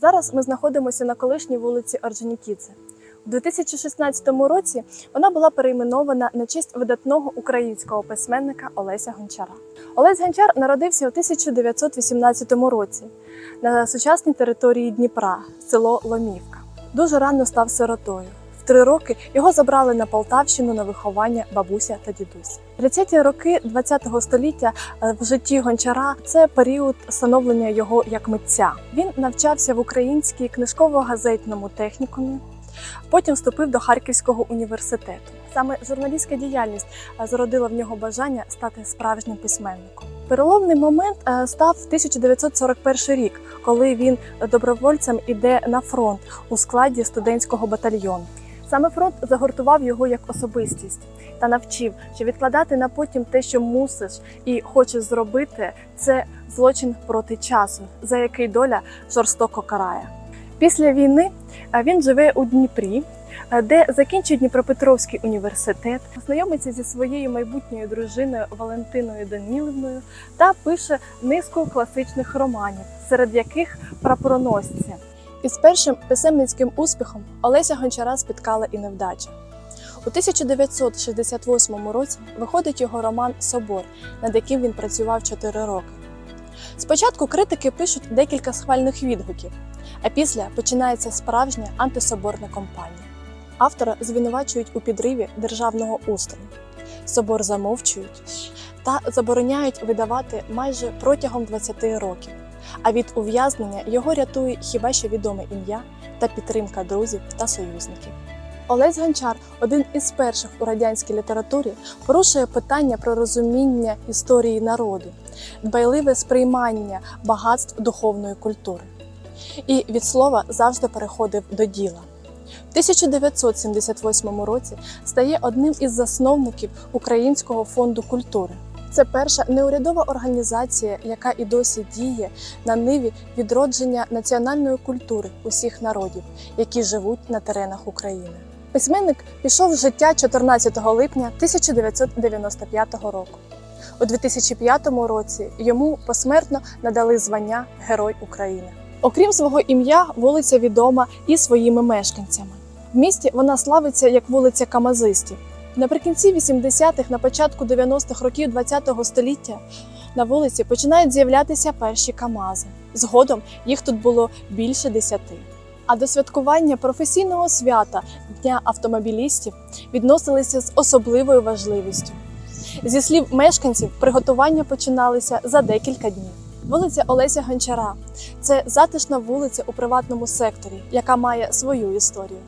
Зараз ми знаходимося на колишній вулиці Орджонікідзе. У 2016 році вона була перейменована на честь видатного українського письменника Олеся Гончара. Олесь Гончар народився у 1918 році на сучасній території Дніпра, село Ломівка. Дуже рано став сиротою. Три роки його забрали на Полтавщину на виховання бабуся та дідусь. 30-ті роки ХХ століття е, в житті гончара це період становлення його як митця. Він навчався в українській книжково-газетному технікумі. Потім вступив до Харківського університету. Саме журналістська діяльність е, зародила в нього бажання стати справжнім письменником. Переломний момент е, став 1941 рік, коли він добровольцем іде на фронт у складі студентського батальйону. Саме фронт загортував його як особистість та навчив, що відкладати на потім те, що мусиш і хочеш зробити, це злочин проти часу, за який доля жорстоко карає. Після війни е, він живе у Дніпрі, е, де закінчує Дніпропетровський університет, знайомиться зі своєю майбутньою дружиною Валентиною Данілівною та пише низку класичних романів, серед яких прапороносці. Із першим писемницьким успіхом Олеся Гончара спіткала і невдача. У 1968 році виходить його роман Собор, над яким він працював 4 роки. Спочатку критики пишуть декілька схвальних відгуків, а після починається справжня антисоборна кампанія. Автора звинувачують у підриві державного устрою. Собор замовчують та забороняють видавати майже протягом 20 років. А від ув'язнення його рятує хіба що відоме ім'я та підтримка друзів та союзників. Олесь Гончар, один із перших у радянській літературі, порушує питання про розуміння історії народу, дбайливе сприймання багатств духовної культури. І від слова завжди переходив до діла. В 1978 році стає одним із засновників Українського фонду культури. Це перша неурядова організація, яка і досі діє на ниві відродження національної культури усіх народів, які живуть на теренах України. Письменник пішов з життя 14 липня 1995 року. У 2005 році йому посмертно надали звання Герой України. Окрім свого ім'я, вулиця відома і своїми мешканцями. В місті вона славиться як вулиця Камазистів. Наприкінці 80-х, на початку 90-х років ХХ століття на вулиці починають з'являтися перші Камази. Згодом їх тут було більше десяти. А до святкування професійного свята Дня автомобілістів відносилися з особливою важливістю. Зі слів мешканців, приготування починалися за декілька днів. Вулиця Олеся Гончара це затишна вулиця у приватному секторі, яка має свою історію.